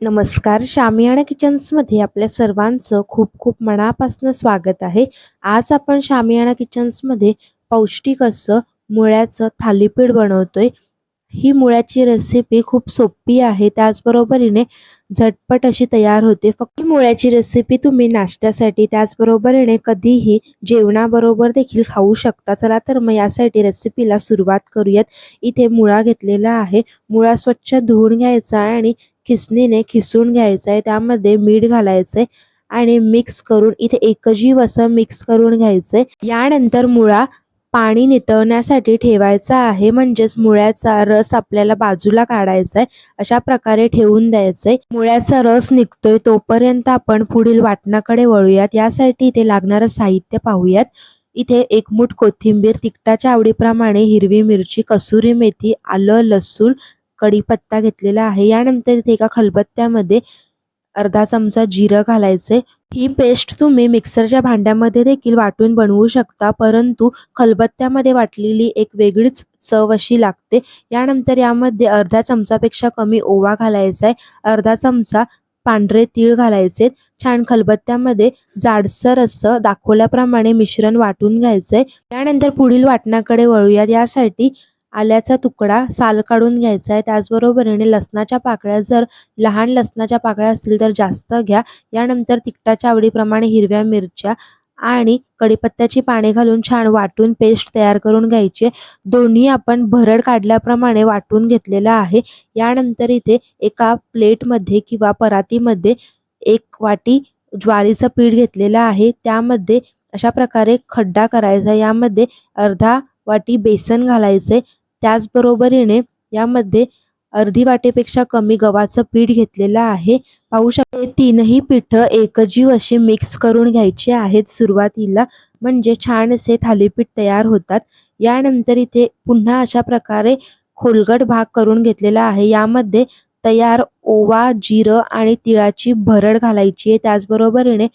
नमस्कार. शामियाणा किचन्समध्ये आपल्या सर्वांचं खूप खूप मनापासून स्वागत आहे. आज आपण शामियाना किचन्समध्ये पौष्टिक असं मुळ्याचं थालीपीठ बनवतोय. ही मुळ्याची रेसिपी खूप सोपी आहे. त्याचबरोबरीने झटपट अशी तयार होते. फक्त मुळ्याची रेसिपी तुम्ही नाश्त्यासाठी त्याचबरोबरीने कधीही जेवणाबरोबर देखील खाऊ शकता. चला तर मग यासाठी रेसिपीला सुरुवात करूयात. इथे मुळा घेतलेला आहे. मुळा स्वच्छ धुवून घ्यायचा आणि खिसणीने खिसून घ्यायचं आहे. त्यामध्ये मीठ घालायचंय आणि मिक्स करून इथे एकजीव असं मिक्स करून घ्यायचंय. यानंतर मुळा पाणी नितळण्यासाठी ठेवायचा आहे. म्हणजेच मुळ्याचा रस आपल्याला बाजूला काढायचा आहे अशा प्रकारे ठेवून द्यायचंय. मुळ्याचा रस निघतोय तोपर्यंत आपण पुढील वाटणाकडे वळूयात. यासाठी इथे लागणारं साहित्य पाहूयात. इथे एक मूठ कोथिंबीर तिखटाच्या आवडीप्रमाणे हिरवी मिरची कसुरी मेथी आलं लसूण कढीपत्ता घेतलेला आहे. यानंतर इथे एका खलबत्त्यामध्ये अर्धा चमचा जिरं घालायचे ही पेस्ट तुम्ही मिक्सरच्या भांड्यामध्ये देखील वाटून बनवू शकता. परंतु खलबत्त्यामध्ये वाटलेली एक वेगळीच चव अशी लागते. यानंतर यामध्ये अर्धा चमचापेक्षा कमी ओवा घालायचा आहे. अर्धा चमचा पांढरे तीळ घालायचे छान खलबत्त्यामध्ये जाडसर असं दाखवल्याप्रमाणे मिश्रण वाटून घ्यायचंय. त्यानंतर पुढील वाटणाकडे वळूयात. यासाठी आल्याचा तुकडा साल काढून घ्यायचा आहे. त्याचबरोबरीने लसणाच्या पाकळ्या जर लहान लसणाच्या पाकळ्या असतील तर जास्त घ्या. यानंतर तिखटाच्या आवडीप्रमाणे हिरव्या मिरच्या आणि कढीपत्त्याची पाने घालून छान वाटून पेस्ट तयार करून घ्यायची दोन्ही आपण भरड काढल्याप्रमाणे वाटून घेतलेलं आहे. यानंतर इथे एका प्लेटमध्ये किंवा परातीमध्ये एक वाटी ज्वारीचं पीठ घेतलेलं आहे. त्यामध्ये अशा प्रकारे खड्डा करायचा यामध्ये अर्धा वाटी बेसन घालायचे त्याचबरोबरीने यामध्ये अर्धी वाटेपेक्षा कमी गव्हाचं पीठ घेतलेलं आहे. पाहू शकते तीनही पिठं एकजीव अशी मिक्स करून घ्यायची आहेत सुरुवातीला. म्हणजे छान असे थालीपीठ तयार होतात. यानंतर इथे पुन्हा अशा प्रकारे खोलगट भाग करून घेतलेला आहे. यामध्ये तयार ओवा जिरं आणि तिळाची भरड घालायची आहे. त्याचबरोबरीने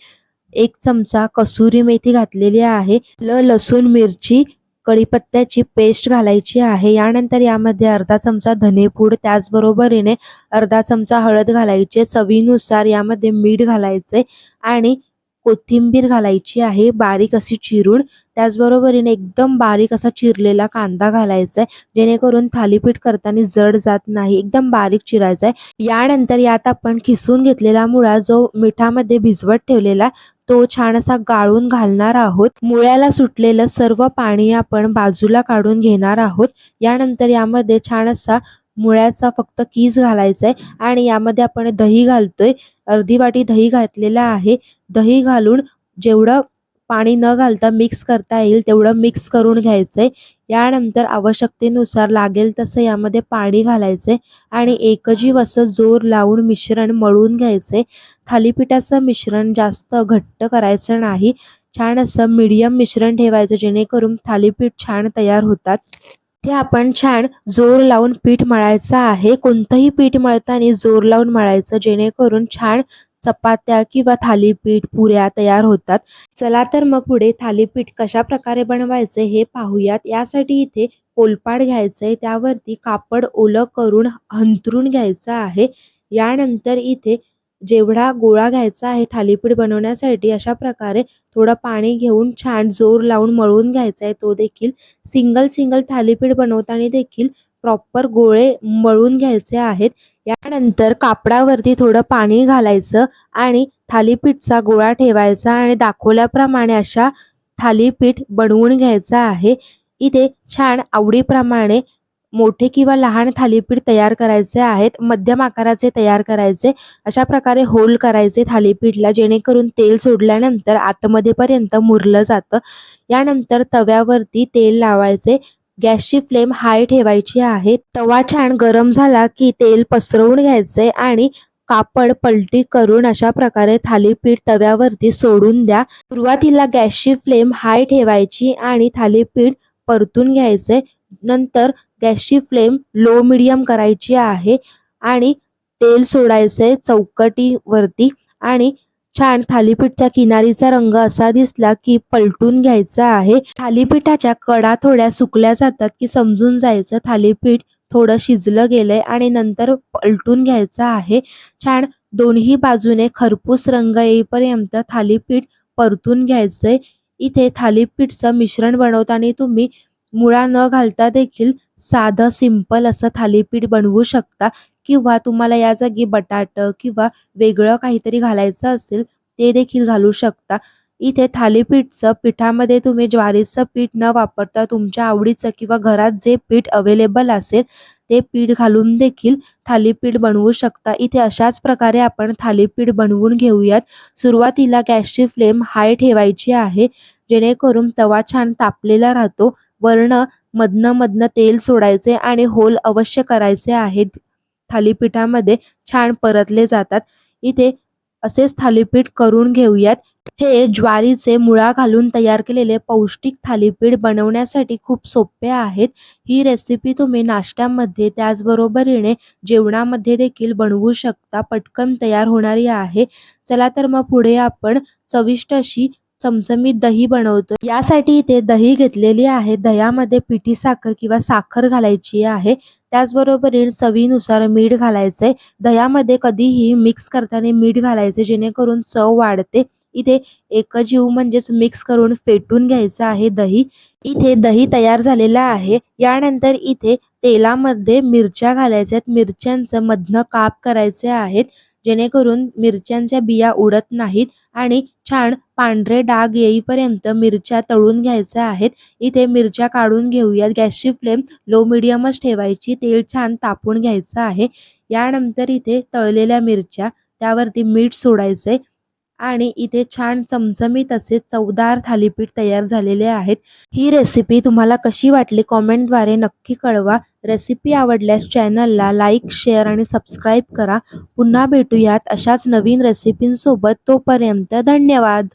एक चमचा कसुरी मेथी घातलेली आहे. ल लसूण मिरची कढीपत्त्याची पेस्ट घालायची आहे. यानंतर यामध्ये अर्धा चमचा धनेपूड त्याचबरोबरीने अर्धा चमचा हळद घालायची चवीनुसार यामध्ये मीठ घालायचे आणि कोथिंबीर घालायची आहे. बारीक अशी चिरून त्याचबरोबरीने एकदम बारीक असा चिरलेला कांदा घालायचा आहे. जेणेकरून थालीपीठ करताना जड जात नाही एकदम बारीक चिरायचा आहे. यानंतर यात आपण खिसून घेतलेला मुळा जो मिठामध्ये भिजवत ठेवलेला तो छान असा गाळून घालणार आहोत. मुळ्याला सुटलेलं सर्व पाणी आपण बाजूला काढून घेणार आहोत. यानंतर यामध्ये छान असा मुळ्याचा फक्त कीज घालायचा आहे आणि यामध्ये आपण दही घालतोय. अर्धी वाटी दही घातलेला आहे. दही घालून जेवढं पाणी न घालता मिक्स करता येईल तेवढं मिक्स करून घ्यायचंय. यानंतर आवश्यकतेनुसार लागेल तसं यामध्ये पाणी घालायचे आणि एकजीव असं जोर लावून मिश्रण मळून घ्यायचे थालीपीठाचं मिश्रण जास्त घट्ट करायचं नाही. छान असं मीडियम मिश्रण ठेवायचं जेणेकरून थालीपीठ छान तयार होतात. ते आपण छान जोर लावून पीठ मळायचं आहे. कोणतंही पीठ मळताना जोर लावून मळायचं जेणेकरून छान चपात्या किंवा थालीपीठ पुऱ्या तयार होतात. चला तर मग पुढे थालीपीठ कशा प्रकारे बनवायचे हे पाहूयात. यासाठी इथे पोलपाड घ्यायचंय त्यावरती कापड ओलं करून हंतरून घ्यायचं आहे. यानंतर इथे जेवढा गोळा घ्यायचा आहे थालीपीठ बनवण्यासाठी अशा प्रकारे थोडं पाणी घेऊन छान जोर लावून मळून घ्यायचा आहे तो देखील सिंगल सिंगल थालीपीठ बनवताना देखील प्रॉपर गोळे मळून घ्यायचे आहेत. यानंतर कापडावरती थोडं पाणी घालायचं आणि थालीपीठचा गोळा ठेवायचा आणि दाखवल्याप्रमाणे अशा थालीपीठ बनवून घ्यायचा आहे. इथे छान आवडीप्रमाणे मोठे किंवा लहान थालीपीठ तयार करायचे आहेत. मध्यम आकाराचे तयार करायचे. अशा प्रकारे होल करायचे थालीपीठला जेणेकरून तेल सोडल्यानंतर आतमध्ये पर्यंत मुरलं जातं. यानंतर तव्यावरती तेल लावायचे. गॅसची फ्लेम हाय ठेवायची आहे. तवा छान गरम झाला की तेल पसरवून घ्यायचे आणि कापड पलटी करून अशा प्रकारे थालीपीठ तव्यावरती सोडून द्या. सुरुवातीला गॅसची फ्लेम हाय ठेवायची आणि थालीपीठ परतून घ्यायचे. नंतर गॅसची फ्लेम लो मिडियम करायची आहे आणि तेल सोडायचे चौकटीवरती आणि छान थालीपीठच्या किनारीचा रंग असा दिसला की पलटून घ्यायचा आहे. थालीपीठाच्या कडा थोड्या सुकल्या जातात की समजून जायचं. थालीपीठ थोडं शिजलं गेलंय आणि नंतर पलटून घ्यायचं आहे. छान दोन्ही बाजूने खरपूस रंग येईपर्यंत थालीपीठ परतून घ्यायचंय. इथे थालीपीठचं मिश्रण बनवताना तुम्ही मुळा न घालता देखील साधं सिंपल असं थालीपीठ बनवू शकता. किंवा तुम्हाला या जागी बटाट किंवा वेगळं काहीतरी घालायचं असेल ते देखील घालू शकता. इथे थालीपीठचं पिठामध्ये तुम्ही ज्वारीचं पीठ न वापरता तुमच्या आवडीचं किंवा घरात जे पीठ अवेलेबल असेल ते पीठ घालून देखील थालीपीठ बनवू शकता. इथे अशाच प्रकारे आपण थालीपीठ बनवून घेऊयात. सुरुवातीला गॅसची फ्लेम हाय ठेवायची आहे जेणेकरून तवा छान तापलेला राहतो. वर्ण मधनं मधनं तेल सोडायचे आणि होल अवश्य करायचे आहेत. थालीपीठामध्ये छान परतले जातात. इथे असेच थालीपीठ करून घेऊयात. हे ज्वारीचे मुळा घालून तयार केलेले पौष्टिक थालीपीठ बनवण्यासाठी खूप सोपे आहेत. ही रेसिपी तुम्ही नाश्त्यामध्ये त्याचबरोबरीने जेवणामध्ये देखील बनवू शकता. पटकन तयार होणारी आहे. चला तर मग पुढे आपण चविष्ट अशी चमचमीत दही बनवतो यासाठी इथे दही घेतलेली आहे. दह्यामध्ये पिठी साखर किंवा साखर घालायची आहे. त्याचबरोबर चवीनुसार मीठ घालायचंय. दह्यामध्ये कधीही मिक्स करताना मीठ घालायचे जेणेकरून चव वाढते. इथे एकजीव म्हणजेच मिक्स करून फेटून घ्यायचं आहे दही. इथे दही तयार झालेलं आहे. यानंतर इथे तेलामध्ये मिरच्या घालायच्या आहेत मिरच्यांचं मधनं काप करायचे आहेत जेणेकरून मिरच्यांच्या बिया उडत नाहीत आणि छान पांढरे डाग येईपर्यंत मिरच्या तळून घ्यायच्या आहेत. इथे मिरच्या काढून घेऊयात. गॅसची फ्लेम लो मिडियमच ठेवायची. तेल छान तापून घ्यायचं आहे. यानंतर इथे तळलेल्या मिरच्या त्यावरती मीठ सोडायचे आणि इथे छान चमचमीत असे चवदार थालीपीठ तयार झालेले आहेत. ही रेसिपी तुम्हाला कशी वाटली कॉमेंटद्वारे नक्की कळवा. रेसिपी आवडल्यास चॅनलला लाईक शेअर आणि सबस्क्राईब करा. पुन्हा भेटूयात अशाच नवीन रेसिपींसोबत तोपर्यंत धन्यवाद.